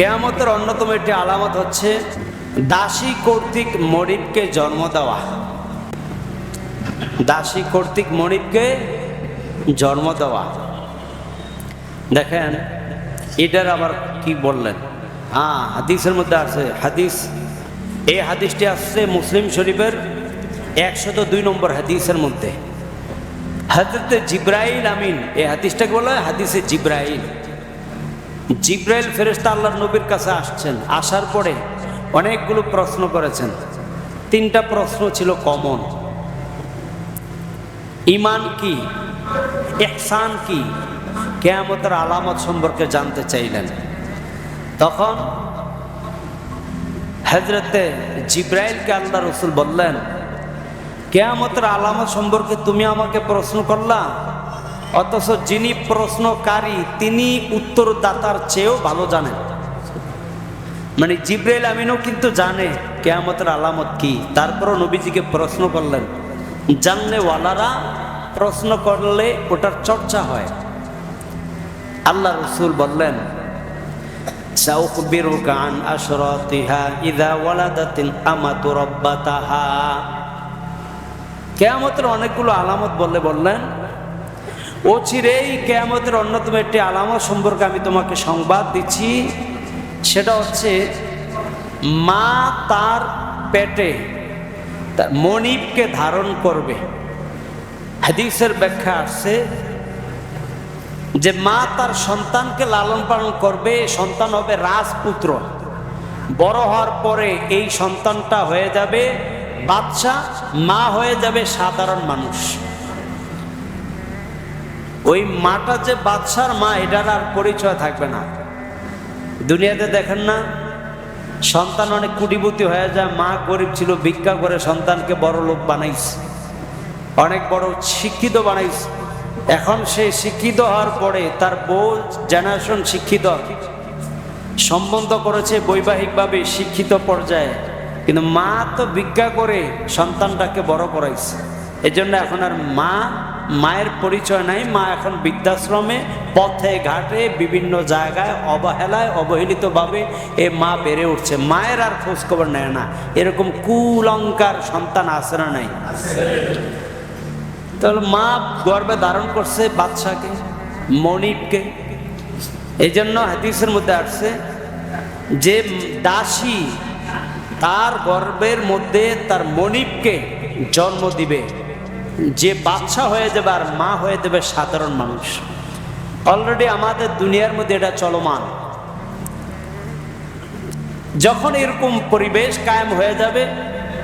কেয়ামতের অন্যতম একটি আলামত হচ্ছে দাসী কর্তৃক মরিবকে জন্ম দেওয়া। দাসী কর্তৃক মরিবকে জন্ম দেওয়া। দেখেন, এটার আবার কি বললেন? হ্যাঁ হাদিসের মধ্যে আছে, হাদিস, এই হাদিসটি আসছে মুসলিম শরীফের একশত দুই নম্বর হাদিসের মধ্যে। হাজরতে জিব্রাইল আমিন, এই হাদিসটাকে বলা হয় হাদিসে জিব্রাইল। জিব্রাইল ফেরেস্তা আল্লাহর নবীর কাছে আসছেন। আসার পরে অনেকগুলো প্রশ্ন করেছেন। তিনটা প্রশ্ন ছিল কমন। ইমান কি? এহসান কি? কেয়ামতের আলামত সম্পর্কে জানতে চাইলেন। তখন হজরতে জিব্রাইলকে আল্লাহ রসুল বললেন, কেয়ামতের আলামত সম্পর্কে তুমি আমাকে প্রশ্ন করলা? অথচ যিনি প্রশ্নকারী তিনি উত্তরদাতার চেয়েও ভালো জানেন মানে জিব্রাইল আমিনও কিন্তু জানে কেয়ামতের আলামত কি তারপরও নবীজিকে প্রশ্ন করলেন জানলে ওয়ালারা প্রশ্ন করলে ওটার চর্চা হয় আল্লাহ রসুল বললেন سأخبرك عن أشراطها إذا ولدت الأمة ربتها কেয়ামতের অনেকগুলো আলামত বললে বললেন ও চিরেই কেয়ামতের অন্যতম একটি আলামত সম্পর্কে আমি তোমাকে সংবাদ দিচ্ছি। সেটা হচ্ছে, মা তার পেটে তার মনিবকে ধারণ করবে। হাদিসের ব্যাখ্যা আসছে যে মা তার সন্তানকে লালন পালন করবে, সন্তান হবে রাজপুত্র। বড় হওয়ার পরে এই সন্তানটা হয়ে যাবে বাচ্চা মা হয়ে যাবে সাধারণ মানুষ। ওই মাটা যে বাচ্চার মা, এটার আর পরিচয় থাকবে না। দুনিয়াতে দেখেন না, সন্তান অনেক কুটিপুতি হয়ে যায়। মা গরিব ছিল, ভিক্ষা করে সন্তানকে বড় লোক বানাইছে। অনেক বড় শিক্ষিত বানাইছে। এখন সে শিক্ষিত হওয়ার পরে তার বউ জেনারেশন শিক্ষিত। সম্বন্ধ করেছে বৈবাহিকভাবে শিক্ষিত পর্যায়ে। কিন্তু মা তো ভিক্ষা করে সন্তানটাকে বড় করাইছে। এজন্য এখন আর মা, মায়ের পরিচয় নাই। মা এখন বৃদ্ধাশ্রমে, পথে, ঘাটে, বিভিন্ন জায়গায় অবহেলায়, অবহেলিতভাবে এ মা বেড়ে উঠছে। মায়ের আর খোঁজ খবর নেয় না। এরকম কুলঙ্কার সন্তান না নাই? তাহলে মা গর্বে ধারণ করছে বাদশাকে মনিবকে। এই জন্য হাদিসের মধ্যে আসছে যে দাসী তার গর্বের মধ্যে তার মনিবকে জন্ম দিবে। যে বাচ্চা হয়ে যাবে আর মা হয়ে দেবে সাধারণ মানুষ। অলরেডি আমাদের দুনিয়ার মধ্যে এটা চলমান। যখন এরকম পরিবেশ কায়েম হয়ে যাবে,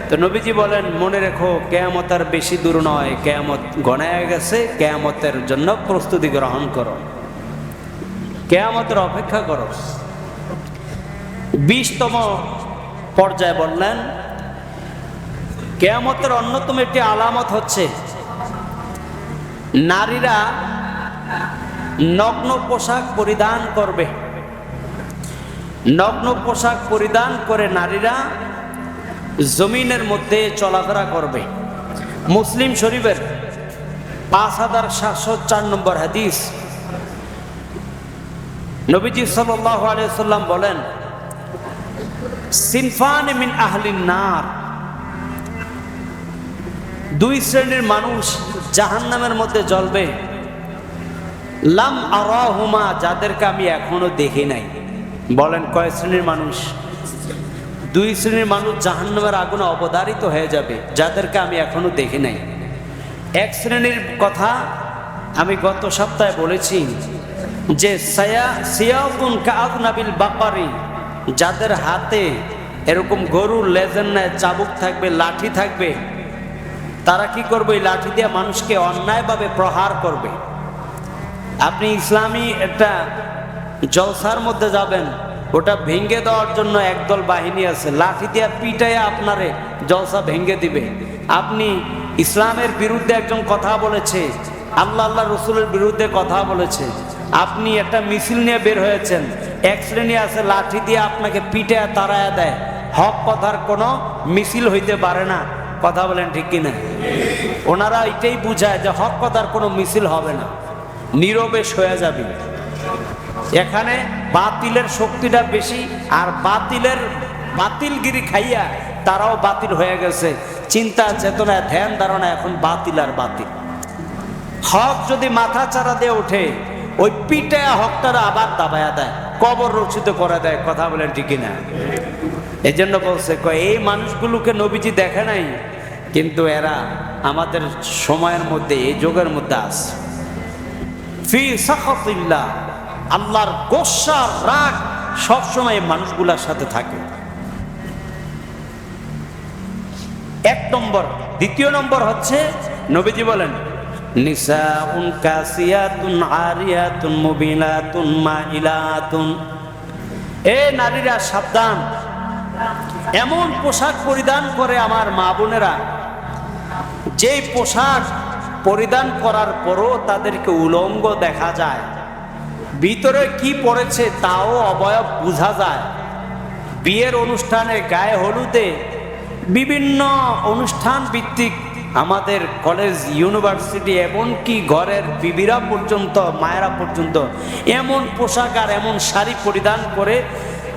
তো নবীজি বলেন, মনে রেখো, কেয়ামত আর বেশি দূর নয়। কেয়ামত গণায় গেছে, কেয়ামতের জন্য প্রস্তুতি গ্রহণ করো। কেয়ামতের অপেক্ষা করো। বিশতম পর্যায়ে বললেন, কেয়ামতের অন্যতম একটি আলামত হচ্ছে নারীরা নগ্ন পোশাক পরিধান করবে। নগ্ন পোশাক পরিধান করে নারীরা জমিনের মধ্যে চলাফেরা করবে। মুসলিম শরীফের পাঁচ হাজার সাতশো চার নম্বর হাদিস নবীজি আলিয়াল্লাম বলেন, সিনফান মিন আহলিন নার। দুই শ্রেণির মানুষ জাহান্নামের মধ্যে জ্বলবে। লাম আরাহুমা, যাদেরকে আমি এখনও দেখি নাই। বলেন, কয় শ্রেণির মানুষ? দুই শ্রেণির মানুষ জাহান্নামের আগুনে অবদারিত হয়ে যাবে, যাদেরকে আমি এখনও দেখি নাই। এক শ্রেণির কথা আমি গত সপ্তাহে বলেছি যে, সায়া সিয়াকুন কাবনাবিল বাপারি যাদের হাতে এরকম গরুর লেজের চাবুক থাকবে, লাঠি থাকবে তারা কি করবে? এই লাঠি দিয়ে মানুষকে অন্যায়ভাবে প্রহার করবে। আপনি ইসলামী একটা জলসার মধ্যে যাবেন, ওটা ভেঙ্গে দেওয়ার জন্য একদল বাহিনী আছে। লাঠি দিয়ে পিটাইয়া আপনারে জলসা ভেঙ্গে দিবে। আপনি ইসলামের বিরুদ্ধে একজন কথা বলেছে, আল্লাহ আল্লাহ রসুলের বিরুদ্ধে কথা বলেছে। আপনি একটা মিছিল নিয়ে বের হয়েছেন, এক শ্রেণি আছে, লাঠি দিয়ে আপনাকে পিটে তাড়ায়া দেয়। হক কথার কোনো মিছিল হইতে পারে না। কথা বলেন ঠিক কিনা? ওনারা এটাই বুঝায় যে হক কথার কোনো মিছিল হবে না। নীরবে সয়ে যাবে। এখানে বাতিলের শক্তিটা বেশি আর বাতিলের বাতিলগিরি খাইয়া তারাও বাতিল হয়ে গেছে। চিন্তা, চেতনা, ধ্যান, ধারণা এখন বাতিল আর বাতিল। হক যদি মাথা চারা দিয়ে ওঠে, ওই পিঠে হকটারা আবার দাবায়া দেয়, কবর রচিত করে দেয়, কথা বলেন ঠিকই না এই জন্য বলছে এই মানুষগুলোকে নবীজি দেখে নাই? কিন্তু এরা আমাদের সময়ের মধ্যে, এই যুগের মধ্যে আছে। ফি সাখাতিল্লাহ, আল্লাহর গোসা রাগ সবসময় মানুষগুলার সাথে থাকে। এক নম্বর, দ্বিতীয় নম্বর হচ্ছে, নবীজি বলেন, নিসাউন কাসিয়াতুন আরিয়াতুন মুবিলাতুন মাইলাতুন। এ নারীরা সাবধান, এমন পোশাক পরিধান করে আমার মা বোনেরা যেই পোশাক পরিধান করার পরও তাদেরকে উলঙ্গ দেখা যায়। ভিতরে কি পড়েছে তাও অবয়ব বোঝা যায়। বিয়ের অনুষ্ঠানে গায়ে হলুদে বিভিন্ন অনুষ্ঠান ভিত্তিক আমাদের কলেজ, ইউনিভার্সিটি এমনকি ঘরের বিবিরা পর্যন্ত, মায়েরা পর্যন্ত এমন পোশাক আর এমন শাড়ি পরিধান করে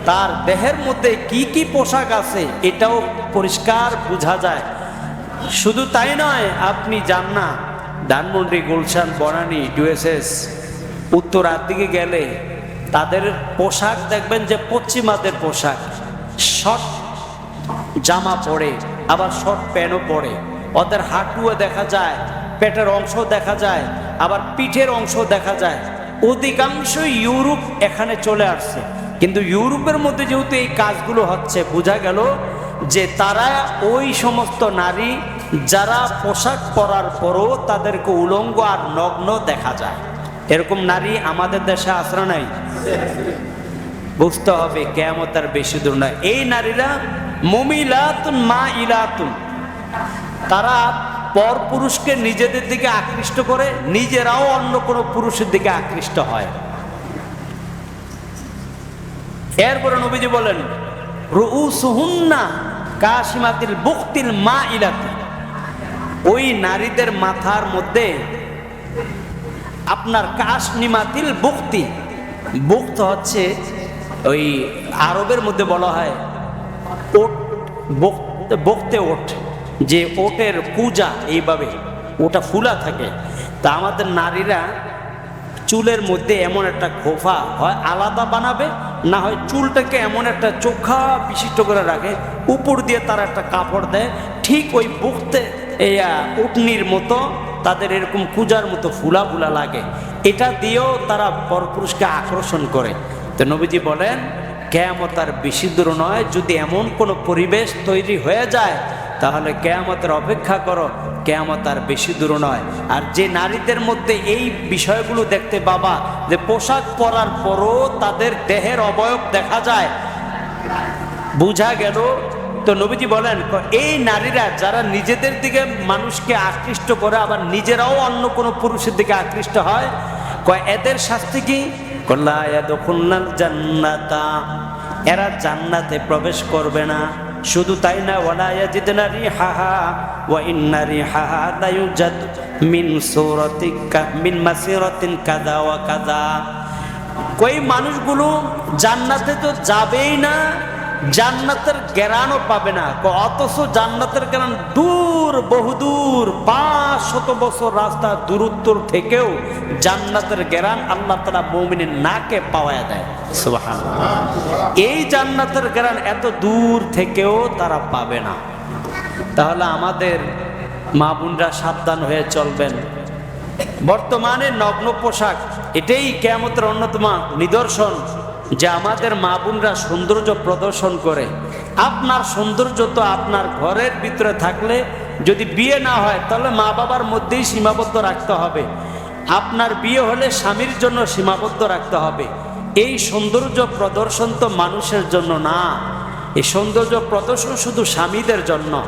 তার দেহের মধ্যে কি কি পোশাক আছে এটাও পরিষ্কার বোঝা যায়। শুধু তাই নয়, আপনি যান না ধানমন্ডি, গুলশান, বনানী ডুএসএস উত্তরার দিকে গেলে তাদের পোশাক দেখবেন যে পশ্চিমাদের পোশাক। শর্ট জামা পরে, আবার শর্ট প্যান্টও পরে। ওদের হাঁটুও দেখা যায়, পেটের অংশ দেখা যায়, আবার পিঠের অংশ দেখা যায়। অধিকাংশ ইউরোপ এখানে চলে আসছে। কিন্তু ইউরোপের মধ্যে যেহেতু এই কাজগুলো হচ্ছে, বোঝা গেল যে তারা ওই সমস্ত নারী যারা পোশাক পরার পরও তাদেরকে উলঙ্গ আর নগ্ন দেখা যায়। এরকম নারী আমাদের দেশে আশ্রা নাই। বুঝতে হবে কেমত আর বেশি দূর নয়। এই নারীরা মমিলাতুন মা ইলাতুন। তারা পর পুরুষকে নিজেদের দিকে আকৃষ্ট করে, নিজেরাও অন্য কোনো পুরুষের দিকে আকৃষ্ট হয়। এরপরে নবীজি বলেন, রুউসুহুন্না কাশিমাতিল বুক্তিল মা ইলাতি ওই নারীদের মাথার মধ্যে আপনার কাশ নিমাতিল বুক্তি। বুক্ত হচ্ছে ওই আরবের মধ্যে বলা হয় ওট, বকতে ওঠ যে ওটের পূজা এইভাবে, ওটা ফুলা থাকে। তা আমাদের নারীরা চুলের মধ্যে এমন একটা খোফা হয়, আলাদা বানাবে, না হয় চুলটাকে এমন একটা চোখা বিশিষ্ট করে রাখে, উপর দিয়ে তারা একটা কাপড় দেয়, ঠিক ওই বুকতে এই উটনির মতো, তাদের এরকম পূজার মতো ফুলা ফুলা লাগে। এটা দিয়েও তারা পরপুরুষকে আকর্ষণ করে। তো নবীজি বলেন, কেয়ামত আর বেশি দূর নয়, যদি এমন কোনো পরিবেশ তৈরি হয়ে যায়, তাহলে কেয়ামতের অপেক্ষা করো, কেয়ামত আর বেশি দূর নয়। আর যে নারীদের মধ্যে এই বিষয়গুলো দেখতে বাবা যে পোশাক পরার পরও তাদের দেহের অবয়ব দেখা যায়। বুঝা গেল তো নবীজি বলেন এই নারীরা যারা নিজেদের দিকে মানুষকে আকৃষ্ট করে আবার নিজেরাও অন্য কোনো পুরুষের দিকে আকৃষ্ট হয় কয় এদের শাস্তি কি? জান্নাতা এরা জান্নাতে প্রবেশ করবে না। শুধু তাই না ওয়ালায়াজিদনা রিহাহা ওয়া ইন্না রিহাহা লা ইউজাদ মিন সূরাতিকা মিন মাসিরাতিন কাযা ওয়া কাযা। কই মানুষগুলো জান্নাতে তো যাবেই না জান্নাতের জ্ঞানও পাবে না। অথচ জান্নাতের জ্ঞান দূর বহুদূর পাঁচ শত বছর রাস্তা দূরত্বর থেকেও জান্নাতের জ্ঞান আল্লাহ তালা মৌমিনের নাকে পাওয়া দেয়। এই জান্নাতের জ্ঞান এত দূর থেকেও তারা পাবে না। তাহলে আমাদের মা বোনরা সাবধান হয়ে চলবেন। বর্তমানে নগ্ন পোশাক, এটাই কেমতের অন্যতম নিদর্শন। যে আমাদের মা বোনরা সৌন্দর্য প্রদর্শন করে। আপনার সৌন্দর্য তো আপনার ঘরের ভিতরে থাকলে যদি বিয়ে না হয়, তাহলে মা বাবার মধ্যেই সীমাবদ্ধ রাখতে হবে। আপনার বিয়ে হলে স্বামীর জন্য সীমাবদ্ধ রাখতে হবে। এই সৌন্দর্য প্রদর্শন তো মানুষের জন্য না। এই সৌন্দর্য প্রদর্শন শুধু স্বামীদের জন্য।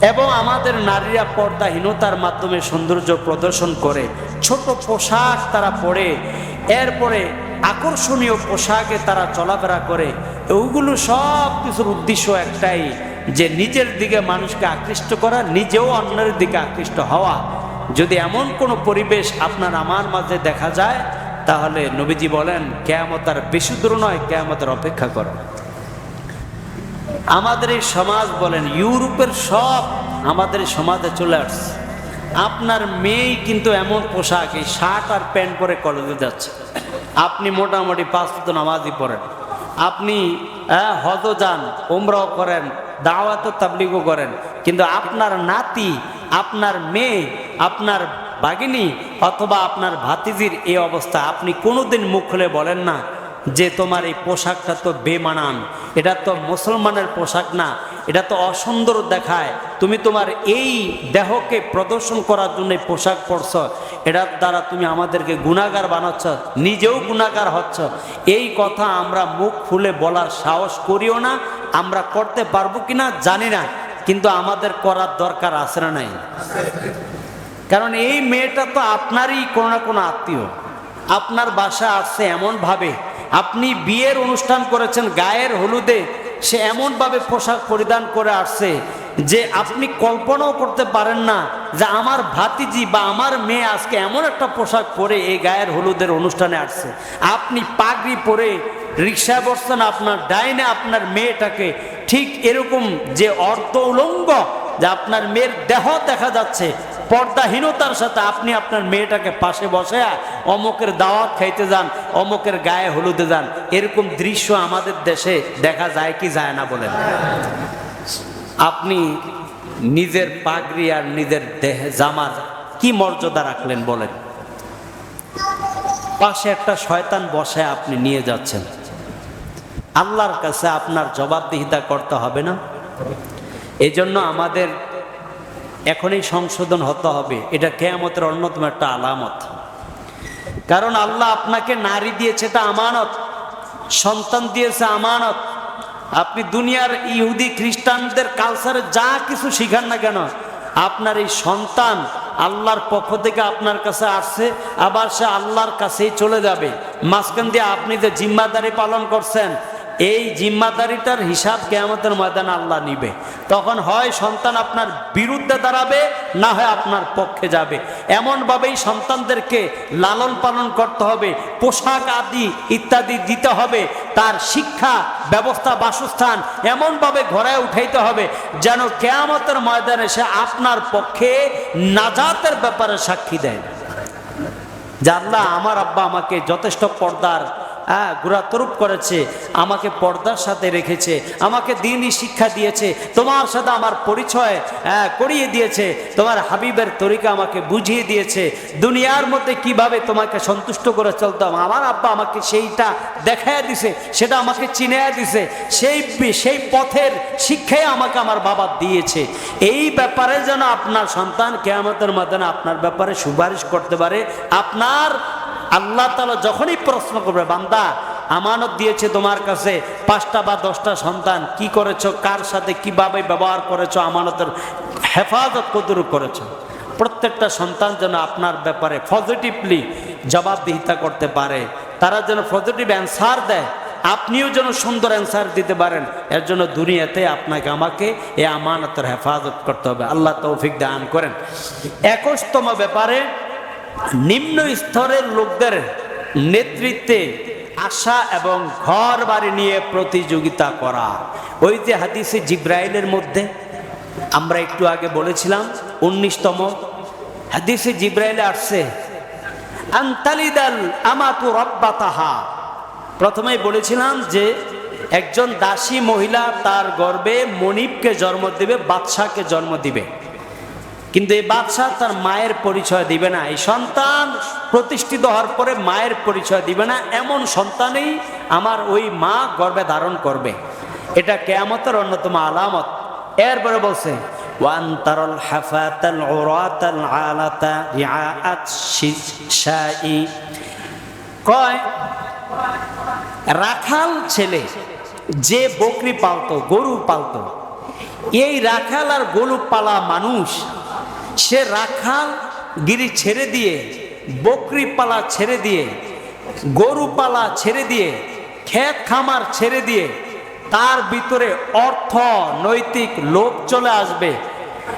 এবং আমাদের নারীরা পর্দাহীনতার মাধ্যমে সৌন্দর্য প্রদর্শন করে। ছোট পোশাক তারা পরে। এরপরে আকর্ষণীয় পোশাকে তারা চলাফেরা করে। ওগুলো সব কিছুর উদ্দেশ্য একটাই, যে নিজের দিকে মানুষকে আকৃষ্ট করা, নিজেও অন্যের দিকে আকৃষ্ট হওয়া। যদি এমন কোনো পরিবেশ আপনার আমার মাঝে দেখা যায়, তাহলে নবীজি বলেন, কেয়ামত আর বেশি দূর নয় কেয়ামতের অপেক্ষা করো। আমাদের এই সমাজ বলেন, ইউরোপের সব আমাদের সমাজে চলে আসছে। আপনার মেয়েই কিন্তু এমন পোশাক, এই শার্ট আর প্যান্ট পরে কলেজে যাচ্ছে। আপনি মোটামুটি পাঁচ তো নামাজই পড়েন। আপনি হ্যাঁ, হজও যান ওমরাও করেন দাওয়াতও তাবলিগও করেন। কিন্তু আপনার নাতি আপনার মেয়ে আপনার বাগিনী অথবা আপনার ভাতিজির এই অবস্থা আপনি কোনোদিন মুখ খুলে বলেন না যে তোমার এই পোশাকটা তো বেমানান। এটা তো মুসলমানের পোশাক না এটা তো অসুন্দর দেখায়। তুমি তোমার এই দেহকে প্রদর্শন করার জন্য পোশাক পরছ। এটার দ্বারা তুমি আমাদেরকে গুণাগার বানাচ্ছ, নিজেও গুণাগার হচ্ছ। এই কথা আমরা মুখ খুলে বলার সাহস করিও না, আমরা করতে পারব কিনা জানি না, কিন্তু আমাদের করার দরকার আছে না নাই। কারণ এই মেয়েটা তো আপনারই কোনো না কোনো আত্মীয়। আপনার বাসা আসছে এমনভাবে। আপনি বিয়ের অনুষ্ঠান করেছেন, গায়ের হলুদে সে এমনভাবে পোশাক পরিধান করে আসছে যে আপনি কল্পনাও করতে পারেন না যে আমার ভাতিজি বা আমার মেয়ে আজকে এমন একটা পোশাক পরে এই গায়ের হলুদের অনুষ্ঠানে আসছে। আপনি পাগড়ি পরে রিক্সায় বসছেন, আপনার ডাইনে আপনার মেয়েটাকে ঠিক এরকম যে অর্ধ উলঙ্গ যে আপনার মেয়ের দেহ দেখা যাচ্ছে, পর্দাহীনতার সাথে আপনি আপনার মেয়েটাকে পাশে বসে অমকের দাওয়াত খাইতে যান, অমকের গায়ে হলুদে যান। এরকম দৃশ্য আমাদের দেশে দেখা যায় কি যায় না বলেন? আপনি নিজের পাগড়ি আর নিজের দেহে জামার কি মর্যাদা রাখলেন বলেন? পাশে একটা শয়তান বসে আপনি নিয়ে যাচ্ছেন। আল্লাহর কাছে আপনার জবাবদিহিতা করতে হবে না? এজন্য আমাদের এখনই সংশোধন হতে হবে। এটা কেয়ামতের অন্যতম একটা আলামত। কারণ আল্লাহ আপনাকে নারী দিয়েছে তা আমানত। সন্তান দিয়েছে, আমানত। আপনি দুনিয়ার ইহুদি, খ্রিস্টানদের কালচারে যা কিছু শিখান না কেন, আপনার এই সন্তান আল্লাহর পক্ষ থেকে আপনার কাছে আসছে, আবার সে আল্লাহর কাছেই চলে যাবে। মাঝখান দিয়ে আপনি যে জিম্মাদারি পালন করছেন এই জিম্মাদারিটার হিসাব কেয়ামতের ময়দান আল্লাহ নিবে। তখন হয় সন্তান আপনার বিরুদ্ধে দাঁড়াবে, না হয় আপনার পক্ষে যাবে। এমনভাবেই সন্তানদেরকে লালন পালন করতে হবে, পোশাক আদি ইত্যাদি দিতে হবে, তার শিক্ষা, ব্যবস্থা, বাসস্থান এমনভাবে ঘরে উঠাইতে হবে যেন কেয়ামতের ময়দানে সে আপনার পক্ষে নাজাতের ব্যাপারে সাক্ষী দেয় আল্লাহ, আমার আব্বা আমাকে যথেষ্ট পর্দার হ্যাঁ গুড়াতরূপ করেছে, আমাকে পর্দার সাথে রেখেছে, আমাকে দিনই শিক্ষা দিয়েছে, তোমার সাথে আমার পরিচয় হ্যাঁ করিয়ে দিয়েছে, তোমার হাবিবের তরিকা আমাকে বুঝিয়ে দিয়েছে, দুনিয়ার মধ্যে কীভাবে তোমাকে সন্তুষ্ট করে চলতাম, আমার আব্বা আমাকে সেইটা দেখায় দিছে, সেটা আমাকে চিনাইয়া দিছে, সেই সেই পথের শিক্ষাই আমাকে আমার বাবা দিয়েছে। এই ব্যাপারে যেন আপনার সন্তান কেয়ামতের মাধ্যমে আপনার ব্যাপারে সুপারিশ করতে পারে, আপনার আল্লাহ তালা যখনই প্রশ্ন করবে, বান্দা, আমানত দিয়েছে তোমার কাছে পাঁচটা বা দশটা সন্তান, কি করেছ, কার সাথে কীভাবে ব্যবহার করেছ, আমানতের হেফাজত কদুর করেছ? প্রত্যেকটা সন্তান যেন আপনার ব্যাপারে পজিটিভলি জবাবদিহিতা করতে পারে, তারা যেন পজিটিভ অ্যান্সার দেয়, আপনিও যেন সুন্দর অ্যান্সার দিতে পারেন, এর জন্য দুনিয়াতে আপনাকে, আমাকে এ আমানতের হেফাজত করতে হবে। আল্লাহ তৌফিক দান করেন। একুশতম ব্যাপারে নিম্ন স্তরের লোকদের নেতৃত্বে আশা এবং ঘর বাড়ি নিয়ে প্রতিযোগিতা করা। ওই যে হাদিসে জিব্রাইলের মধ্যে, আমরা একটু আগে বলেছিলাম, উনিশতম হাদিসে জিব্রাইলে আসছে, আন্তালিদাল আমাতু রব্বাতাহা। প্রথমেই বলেছিলাম যে, একজন দাসী মহিলা তার গর্বে মনিবকে জন্ম দিবে, বাদশাকে জন্ম দিবে। কিন্তু এই বাদশাহ তার মায়ের পরিচয় দিবে না। এই সন্তান প্রতিষ্ঠিত হওয়ার পরে মায়ের পরিচয় দিবে না। এমন সন্তানেই আমার ওই মা গর্বে ধারণ করবে। এটা কেয়ামতের অন্যতম আলামত। এরপরে বলছে ওয়ান কয়, রাখাল ছেলে যে বকরি পালতো, গরু পালতো, এই রাখাল আর গরু পালা মানুষ সে রাখাল গিরি ছেড়ে দিয়ে বকরি পালা ছেড়ে দিয়ে গরু পালা ছেড়ে দিয়ে, ক্ষেত খামার ছেড়ে দিয়ে, তার ভিতরে অর্থ, নৈতিক লোভ চলে আসবে।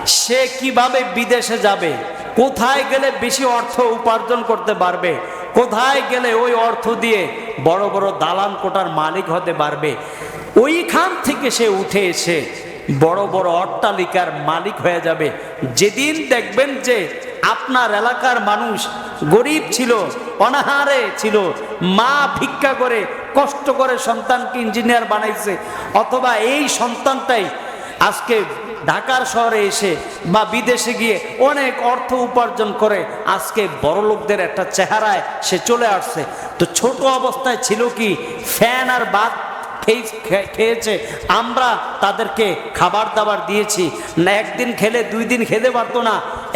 সে কীভাবে বিদেশে যাবে? কোথায় গেলে বেশি অর্থ উপার্জন করতে পারবে? কোথায় গেলে ওই অর্থ দিয়ে বড় বড় দালান কোটার মালিক হতে পারবে? ওইখান থেকে সে উঠে এসে বড় বড় অট্টালিকার মালিক হয়ে যাবে। যেদিন দেখবেন যে আপনার এলাকার মানুষ গরিব ছিল, অনাহারে ছিল, মা ভিক্ষা করে কষ্ট করে সন্তানকে ইঞ্জিনিয়ার বানাইছে, অথবা এই সন্তানটাই আজকে ঢাকার শহরে এসে বা বিদেশে গিয়ে অনেক অর্থ উপার্জন করে আজকে বড় লোকদের একটা চেহারায় সে চলে আসছে। তো ছোট অবস্থায় ছিল কি? ফ্যান আর বাদ খেয়েছে। আমরা তাদেরকে খাবার দাবার দিয়েছি। না একদিন খেলে দুই দিন খেতে পারতো না।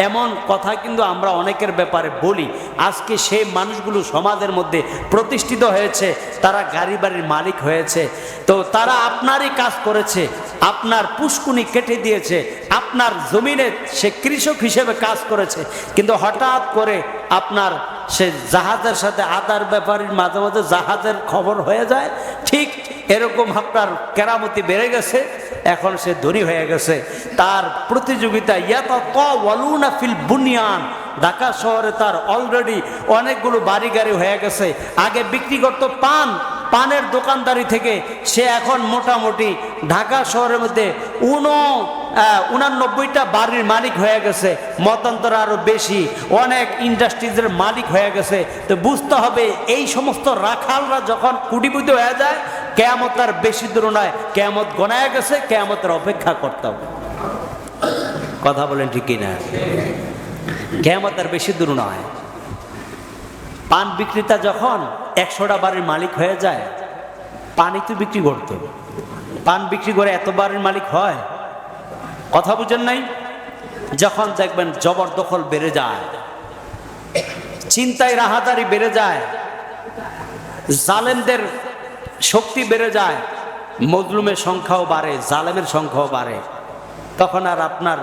এমন কথা কিন্তু আমরা অনেকের ব্যাপারে বলি। আজকে সেই মানুষগুলো সমাজের মধ্যে প্রতিষ্ঠিত হয়েছে, তারা গাড়ি বাড়ির মালিক হয়েছে। তো তারা আপনারই কাজ করেছে, আপনার পুষ্কুনি কেটে দিয়েছে, আপনার জমিনে সে কৃষক হিসেবে কাজ করেছে। কিন্তু হঠাৎ করে আপনার সে জাহাজের সাথে আদার ব্যাপারীর মাঝে মাঝে জাহাজের খবর হয়ে যায়, ঠিক এরকম আপনার কেরামতি বেড়ে গেছে, এখন সে ধনী হয়ে গেছে। তার প্রতিযোগিতা ইয়াতা ফিল বুনিয়ান। ঢাকা শহরে তার অলরেডি অনেকগুলো বাড়ি গাড়ি হয়ে গেছে। আগে বিক্রি করতো পান, পানের দোকানদারি থেকে। সে এখন মোটামুটি ঢাকা শহরের মধ্যে উনো উনানব্বইটা বাড়ির মালিক হয়ে গেছে। মতান্তর আরও বেশি। অনেক ইন্ডাস্ট্রিজের মালিক হয়ে গেছে। তো বুঝতে হবে, এই সমস্ত রাখালরা যখন কুটিপুটি হয়ে যায়, কেয়ামত আর বেশি দূর নয়। কেয়ামত গনায় গেছে, কেয়ামতের অপেক্ষা করতে হবে। কথা বলেন ঠিক কিনা? কেয়ামত আর বেশি দূর নয়। পান বিক্রেতা যখন একশোটা বাড়ির মালিক হয়ে যায়, পানি তো বিক্রি করতো। পান বিক্রি করে এত বাড়ির মালিক হয়, কথা বুঝেন নাই? যখন দেখবেন জবরদখল বেড়ে যায়, চিন্তায় রাহাদারি বেড়ে যায়, জালেমদের শক্তি বেড়ে যায়, মজলুমের সংখ্যাও বাড়ে, জালেমের সংখ্যাও বাড়ে, তখন আর আপনার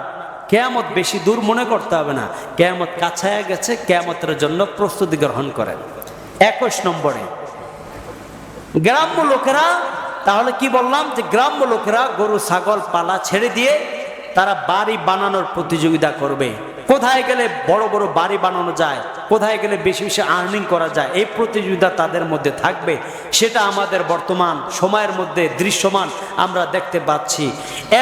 কেয়ামত বেশি দূর মনে করতে হবে না। কেয়ামত কাছায় গেছে, কেয়ামতের জন্য প্রস্তুতি গ্রহণ করেন। একুশ নম্বরে, গ্রাম্য লোকেরা, তাহলে কি বললাম যে গ্রাম্য লোকেরা গরু, ছাগল, পালা ছেড়ে দিয়ে তারা বাড়ি বানানোর প্রতিযোগিতা করবে। কোথায় গেলে বড় বড় বাড়ি বানানো যায়? কোথায় গেলে বেশি বেশি আর্নিং করা যায়? এই প্রতিযোগিতা তাদের মধ্যে থাকবে। সেটা আমাদের বর্তমান সময়ের মধ্যে দৃশ্যমান আমরা দেখতে পাচ্ছি।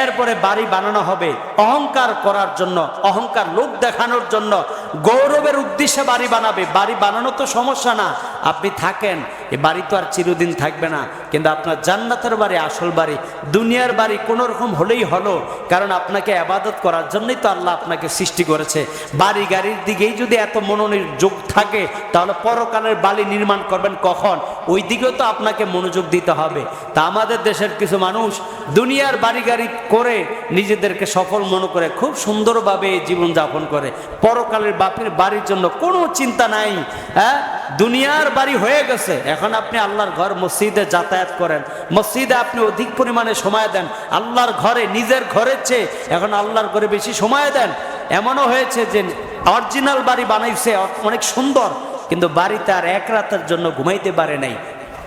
এরপরে বাড়ি বানানো হবে অহংকার করার জন্য, অহংকার লোক দেখানোর জন্য। গৌরবের উদ্দেশ্যে বাড়ি বানাবে। বাড়ি বানানো তো সমস্যা না। আপনি থাকেন, এ বাড়ি তো আর চিরদিন থাকবে না। কিন্তু আপনার জান্নাতের বাড়ি, আসল বাড়ি, দুনিয়ার বাড়ি কোনো রকম হলেই হলো। কারণ আপনাকে আবাদত করার জন্যই তো আল্লাহ আপনাকে সৃষ্টি করেছে। বাড়ি গাড়ির দিকেই যদি এত মনোযোগ থাকে, তাহলে পরকালের বাড়ি নির্মাণ করবেন কখন? ওই দিকেও তো আপনাকে মনোযোগ দিতে হবে। তা আমাদের দেশের কিছু মানুষ দুনিয়ার বাড়ি গাড়ি করে নিজেদেরকে সফল মনে করে খুব সুন্দরভাবে জীবনযাপন করে। পরকালের বাপের বাড়ির জন্য কোনো চিন্তা নাই হ্যাঁ? দুনিয়ার বাড়ি হয়ে গেছে। এখন আপনি আল্লাহর ঘর মসজিদে যাতায়াত করেন। মসজিদে আপনি অধিক পরিমাণে সময় দেন। আল্লাহর ঘরে, নিজের ঘরের চেয়ে এখন আল্লাহর ঘরে বেশি সময় দেন। এমনও হয়েছে যে অরিজিনাল বাড়ি বানাইছে, অনেক সুন্দর, কিন্তু বাড়িতে আর এক রাতের জন্য ঘুমাইতে পারে নাই।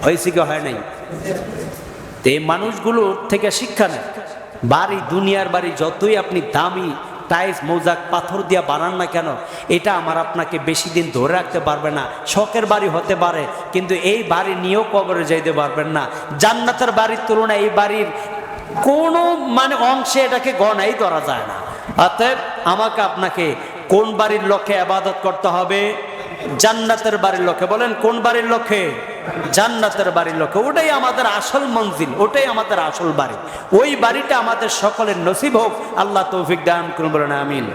হয়েছে কি হয় নাই? তো এই মানুষগুলোর থেকে শিক্ষা নেয় বাড়ি, দুনিয়ার বাড়ি যতই আপনি দামি টাইলস মৌজাক, পাথর দিয়া বানান না কেন? এটা আমার আপনাকে বেশি দিন ধরে রাখতে পারবে না। শখের বাড়ি হতে পারে, কিন্তু এই বাড়ি নিয়েও কবরে যাইতে পারবেন না। জান্নাতের বাড়ির তুলনায় এই বাড়ির কোনো মানে অংশে এটাকে গণাই ধরা যায় না। অতএব আমাকে আপনাকে কোন বাড়ির লক্ষ্যে আবাদত করতে হবে? জান্নাতের বাড়ির লক্ষ্যে। বলেন, কোন বাড়ির লক্ষ্যে? জান্নাতের বাড়ির লোক, ওটাই আমাদের আসল মঞ্জিল, ওটাই আমাদের আসল বাড়ি। ওই বাড়িটা আমাদের সকলের নসিব হোক। আল্লাহ তৌফিক দান করুন, বলেন আমিন।